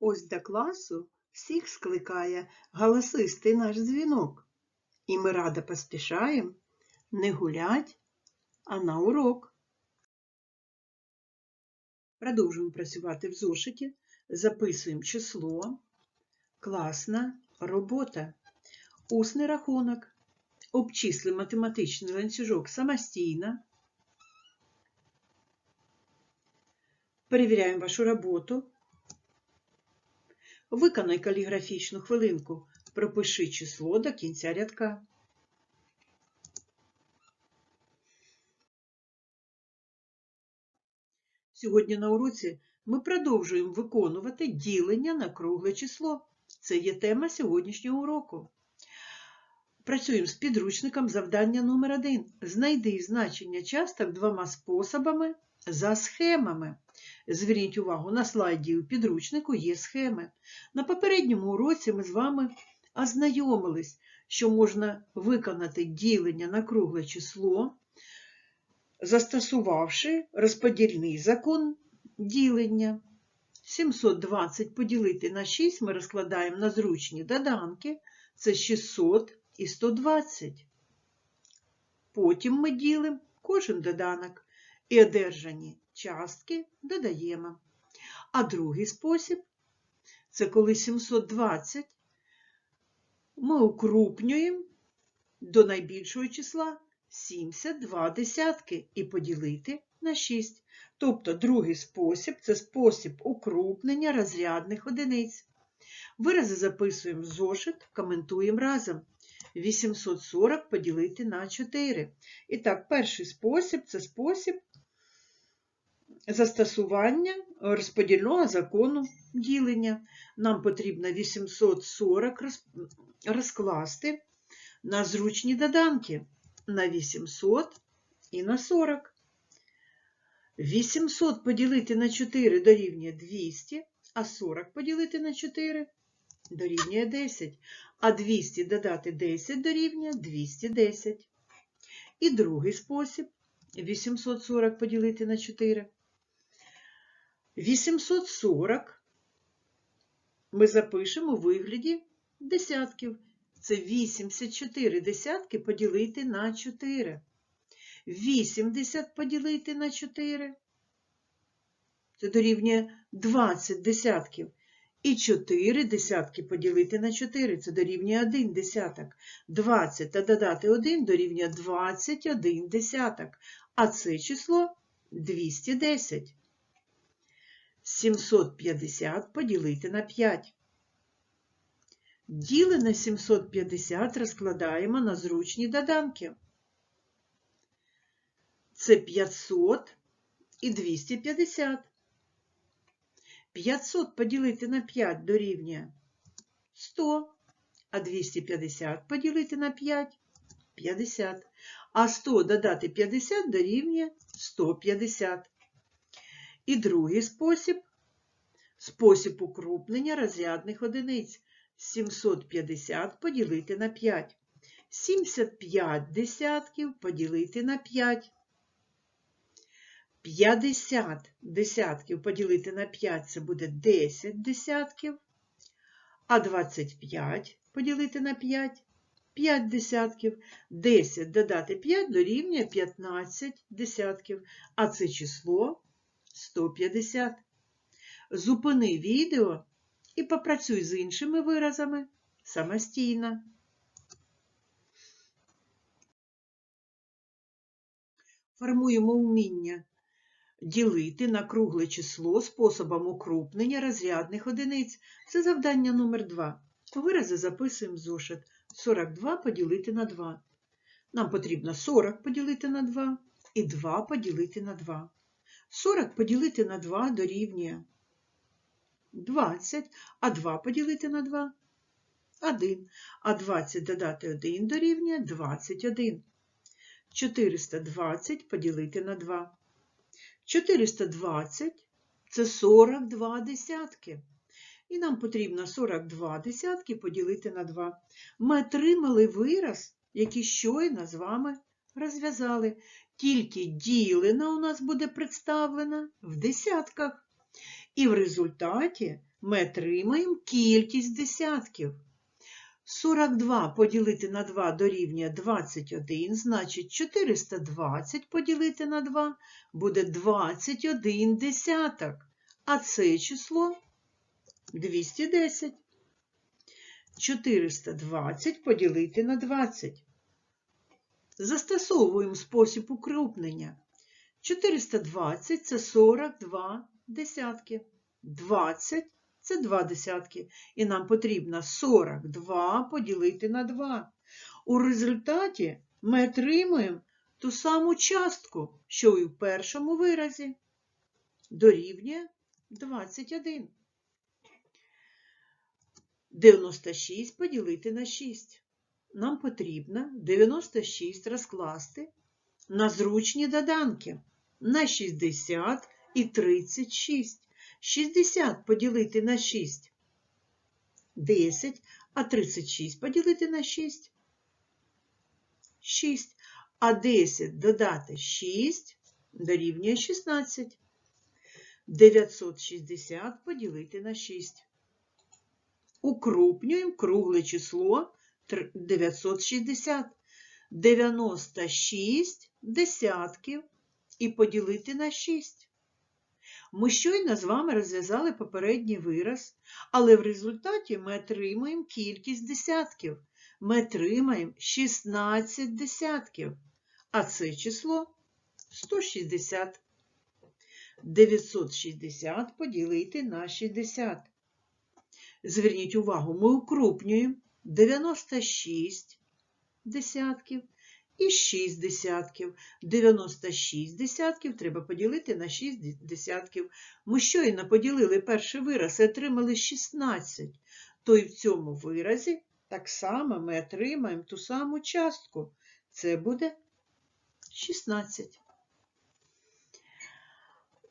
Ось до класу всіх скликає галасистий наш дзвінок. І ми радо поспішаємо не гулять, а на урок. Продовжуємо працювати в зошиті, записуємо число, класна робота, усний рахунок, обчисли математичний ланцюжок самостійно. Перевіряємо вашу роботу. Виконай каліграфічну хвилинку. Пропиши число до кінця рядка. Сьогодні на уроці ми продовжуємо виконувати ділення на кругле число. Це є тема сьогоднішнього уроку. Працюємо з підручником завдання номер 1 Знайди значення часток двома способами за схемами. Зверніть увагу, на слайді у підручнику є схеми. На попередньому уроці ми з вами ознайомились, що можна виконати ділення на кругле число, застосувавши розподільний закон ділення. 720 поділити на 6 ми розкладаємо на зручні доданки. Це 600 і 120. Потім ми ділимо кожен доданок і одержані частки додаємо. А другий спосіб це коли 720 ми укрупнюємо до найбільшого числа 72 десятки і поділити на 6. Тобто другий спосіб це спосіб укрупнення розрядних одиниць. Вирази записуємо в зошит, коментуємо разом. 840 поділити на 4. І так, перший спосіб це спосіб застосування розподільного закону ділення. Нам потрібно 840 розкласти на зручні доданки на 800 і на 40. 800 поділити на 4 дорівнює 200, а 40 поділити на 4 дорівнює 10, а 200 додати 10 дорівнює 210. І другий спосіб 840 поділити на 4. 840 ми запишемо у вигляді десятків. Це 84 десятки поділити на 4. 80 поділити на 4. Це дорівнює 20 десятків. І 4 десятки поділити на 4, це дорівнює 1 десяток. 20 та додати 1 дорівнює 21 десяток. А це число 210. 750 поділити на 5. Ділене 750 розкладаємо на зручні доданки. Це 500 і 250. 500 поділити на 5 дорівнює 100, а 250 поділити на 5 50. А 100 додати 50 дорівнює 150. І другий спосіб спосіб укрупнення розрядних одиниць. 750 поділити на 5. 75 десятків поділити на 5. 50 десятків поділити на 5 це буде 10 десятків. А 25 поділити на 5 5 десятків. 10 додати 5 дорівнює 15 десятків. А це число 150. Зупини відео і попрацюй з іншими виразами самостійно. Формуємо вміння ділити на кругле число способом укрупнення розрядних одиниць. Це завдання номер 2. Вирази записуємо в зошит. 42 поділити на 2. Нам потрібно 40 поділити на 2 і 2 поділити на 2. 40 поділити на 2 дорівнює 20, а 2 поділити на 2 1. А 20 додати 1 дорівнює 21. 420 поділити на 2. 420 це 42 десятки. І нам потрібно 42 десятки поділити на 2. Ми отримали вираз, який щойно з вами розв'язали. Тільки ділена у нас буде представлена в десятках. І в результаті ми отримаємо кількість десятків. 42 поділити на 2 дорівнює 21, значить 420 поділити на 2 буде 21 десяток. А це число 210. 420 поділити на 20. Застосовуємо спосіб укрупнення. 420 це 42 десятки. 20 це 2 десятки. І нам потрібно 42 поділити на 2. У результаті ми отримуємо ту саму частку, що і в першому виразі. Дорівнює 21. 96 поділити на 6. Нам потрібно 96 розкласти на зручні доданки на 60 і 36. 60 поділити на 6 10, а 36 поділити на 6 6. А 10 додати 6 дорівнює 16. 960 поділити на 6. Укрупнюємо кругле число 960. 96 десятків і поділити на 6. Ми щойно з вами розв'язали попередній вираз, але в результаті ми отримаємо кількість десятків. Ми отримаємо 16 десятків, а це число 160. 960 поділити на 60. Зверніть увагу, ми укрупнюємо 96 десятків і 6 десятків. 96 десятків треба поділити на 6 десятків. Ми щойно поділили перший вираз і отримали 16. То і в цьому виразі так само ми отримаємо ту саму частку. Це буде 16.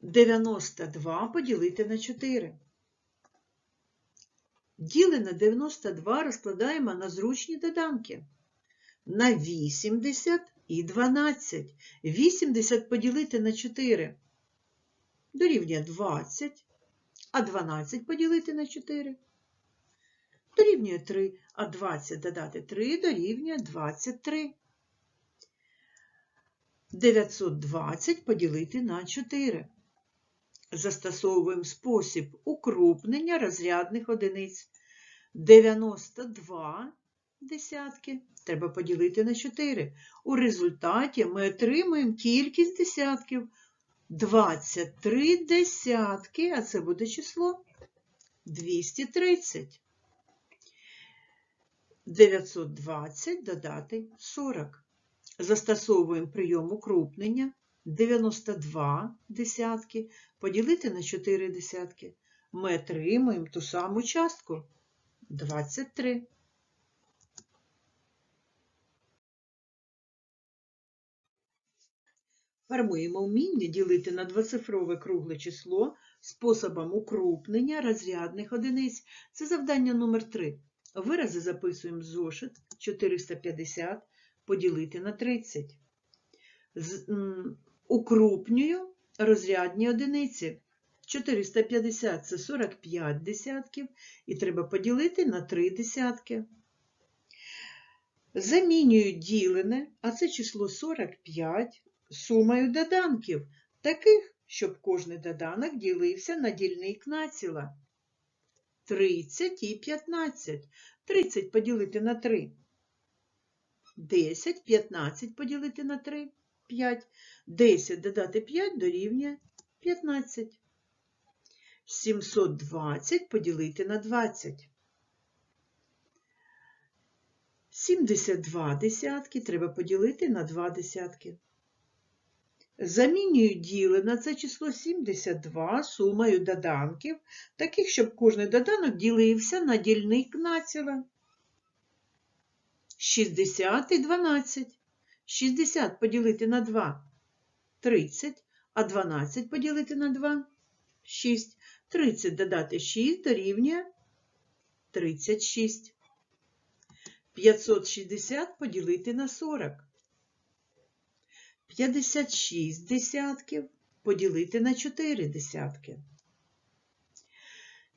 92 поділити на 4. Діли на 92 розкладаємо на зручні доданки. На 80 і 12. 80 поділити на 4 дорівнює 20, а 12 поділити на 4 дорівнює 3, а 20 додати 3 дорівнює 23. 920 поділити на 4. Застосовуємо спосіб укрупнення розрядних одиниць. 92 десятки треба поділити на 4. У результаті ми отримуємо кількість десятків. 23 десятки, а це буде число 230. 920 додати 40. Застосовуємо прийом укрупнення. 92 десятки поділити на 4 десятки. Ми отримуємо ту саму частку 23. Формуємо вміння ділити на двоцифрове кругле число способом укрупнення розрядних одиниць. Це завдання номер 3. Вирази записуємо зошит 450 поділити на 30. З, м, укрупнюю розрядні одиниці. 450 це 45 десятків, і треба поділити на 3 десятки. Замінюю ділене, а це число 45, сумою доданків, таких, щоб кожний доданок ділився на дільник націла. 30 і 15. 30 поділити на 3. 10, 15 поділити на 3, 5. 10 додати 5 дорівнює 15. 720 поділити на 20. 72 десятки треба поділити на 2 десятки. Замінюю діли на це число 72 сумою доданків, таких, щоб кожний доданок ділився на дільник націла. 60 і 12. 60 поділити на 2 30, а 12 поділити на 2 6. 30 додати 6 дорівнює 36. 560 поділити на 40. 56 десятків поділити на 4 десятки.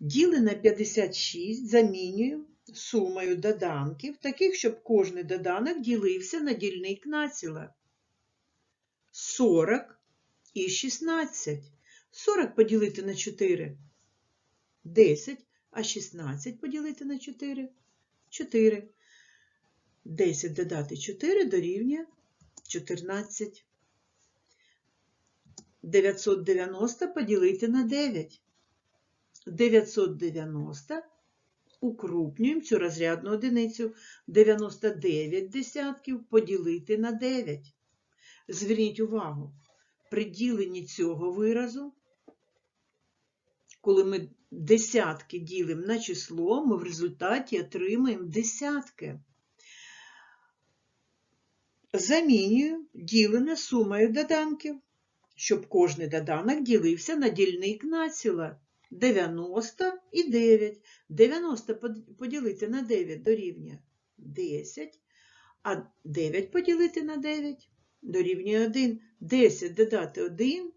Діли на 56 замінюємо сумою доданків, таких, щоб кожний доданок ділився на дільник націла. 40 і 16. 40 поділити на 4 – 10, а 16 поділити на 4 – 4. 10 додати 4 дорівнює 14. 990 поділити на 9. 990 укрупнюємо цю розрядну одиницю. 99 десятків поділити на 9. Зверніть увагу, при діленні цього виразу, коли ми десятки ділимо на число, ми в результаті отримаємо десятки. Замінюю ділене сумою доданків, щоб кожний доданок ділився на дільник націла. 90 і 9. 90 поділити на 9 дорівнює 10, а 9 поділити на 9 дорівнює 1. 10 додати 1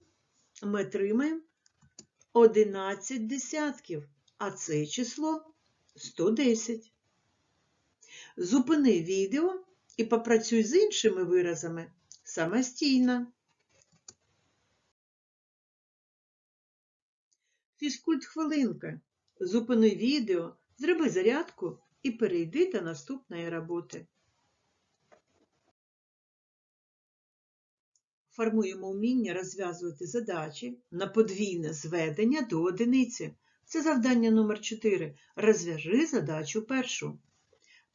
ми отримаємо 11 десятків, а це число 110. Зупини відео і попрацюй з іншими виразами самостійно. Фізкульт хвилинка. Зупини відео, зроби зарядку і перейди до наступної роботи. Формуємо вміння розв'язувати задачі на подвійне зведення до одиниці. Це завдання номер 4. Розв'яжи задачу першу.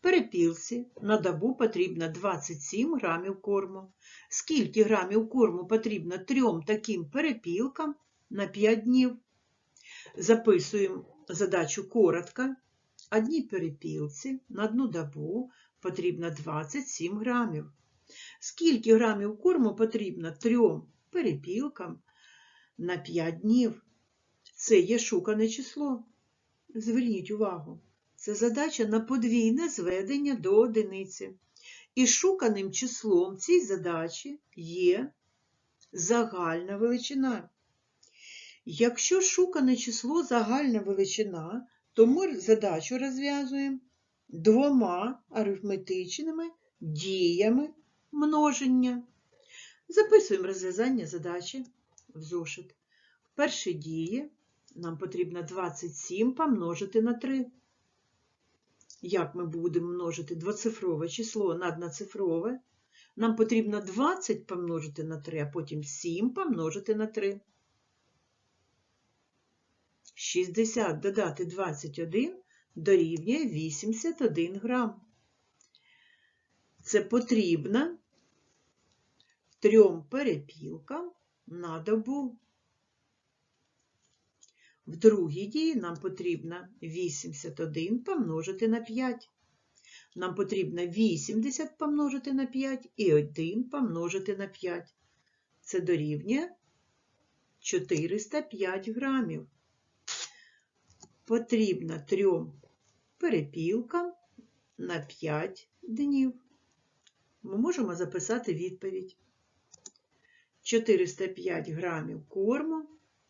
Перепілці на добу потрібно 27 грамів корму. Скільки грамів корму потрібно трьом таким перепілкам на 5 днів? Записуємо задачу коротко. Одній перепілці на одну добу потрібно 27 грамів. Скільки грамів корму потрібно трьом перепілкам на 5 днів? Це є шукане число. Зверніть увагу, це задача на подвійне зведення до одиниці. І шуканим числом цій задачі є загальна величина. Якщо шукане число загальна величина, то ми задачу розв'язуємо двома арифметичними діями множення. Записуємо розв'язання задачі в зошит. В першій дії нам потрібно 27 помножити на 3. Як ми будемо множити двоцифрове число на одноцифрове? Нам потрібно 20 помножити на 3, а потім 7 помножити на 3. 60 додати 21 дорівнює 81 грам. Це потрібно трьом перепілкам на добу. В другій дії нам потрібно 81 помножити на 5. Нам потрібно 80 помножити на 5 і 1 помножити на 5. Це дорівнює 405 грамів. Потрібно трьом перепілкам на 5 днів. Ми можемо записати відповідь. 405 грамів корму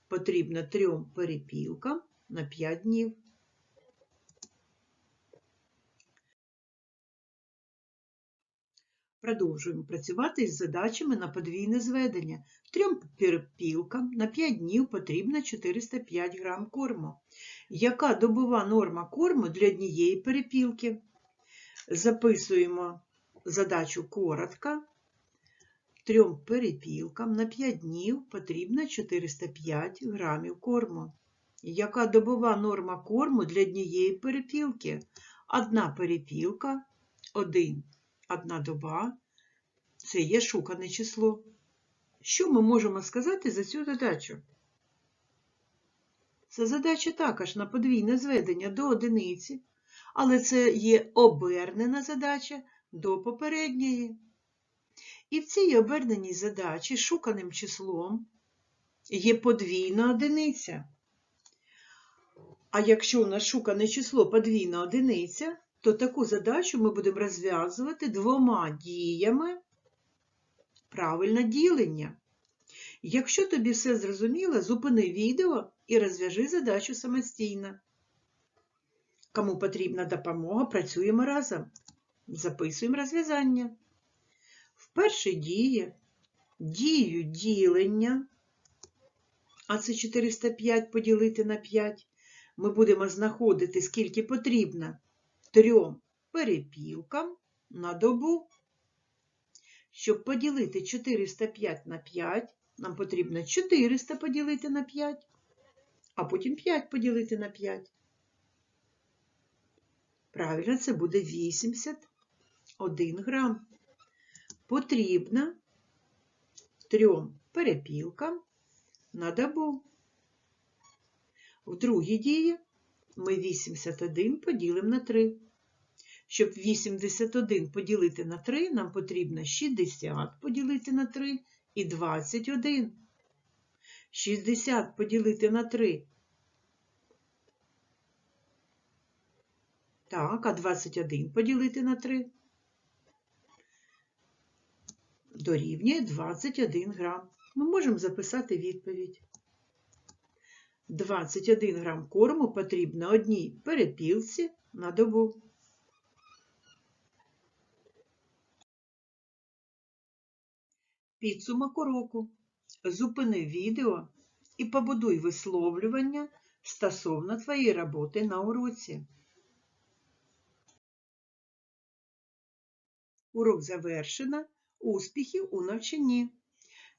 потрібно трьом перепілкам на 5 днів. Продовжуємо працювати із задачами на подвійне зведення. Трьом перепілкам на 5 днів потрібно 405 грам корму. Яка добова норма корму для однієї перепілки? Записуємо задачу коротко. Трьом перепілкам на 5 днів потрібно 405 грамів корму. Яка добова норма корму для однієї перепілки? Одна перепілка, один, одна доба. Це є шукане число. Що ми можемо сказати за цю задачу? Це задача також на подвійне зведення до одиниці, але це є обернена задача до попередньої. І в цій оберненій задачі шуканим числом є подвійна одиниця. А якщо у нас шукане число подвійна одиниця, то таку задачу ми будемо розв'язувати двома діями правильне ділення. Якщо тобі все зрозуміло, зупини відео і розв'яжи задачу самостійно. Кому потрібна допомога, працюємо разом. Записуємо розв'язання. Вперше діє дію ділення, а це 405 поділити на 5. Ми будемо знаходити, скільки потрібно трьом перепілкам на добу. Щоб поділити 405 на 5, нам потрібно 400 поділити на 5, а потім 5 поділити на 5. Правильно, це буде 81 грам. Потрібно трьом перепілкам на добу. В другій дії ми 81 поділимо на 3. Щоб 81 поділити на 3, нам потрібно 60 поділити на 3 і 21. 60 поділити на 3. Так, а 21 поділити на 3 дорівнює 21 грам. Ми можемо записати відповідь. 21 грам корму потрібно одній перепілці на добу. Підсумок уроку. Зупини відео і побудуй висловлювання стосовно твоєї роботи на уроці. Урок завершено. Успіхів у навчанні.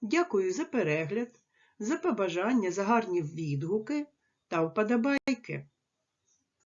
Дякую за перегляд, за побажання, за гарні відгуки та вподобайки.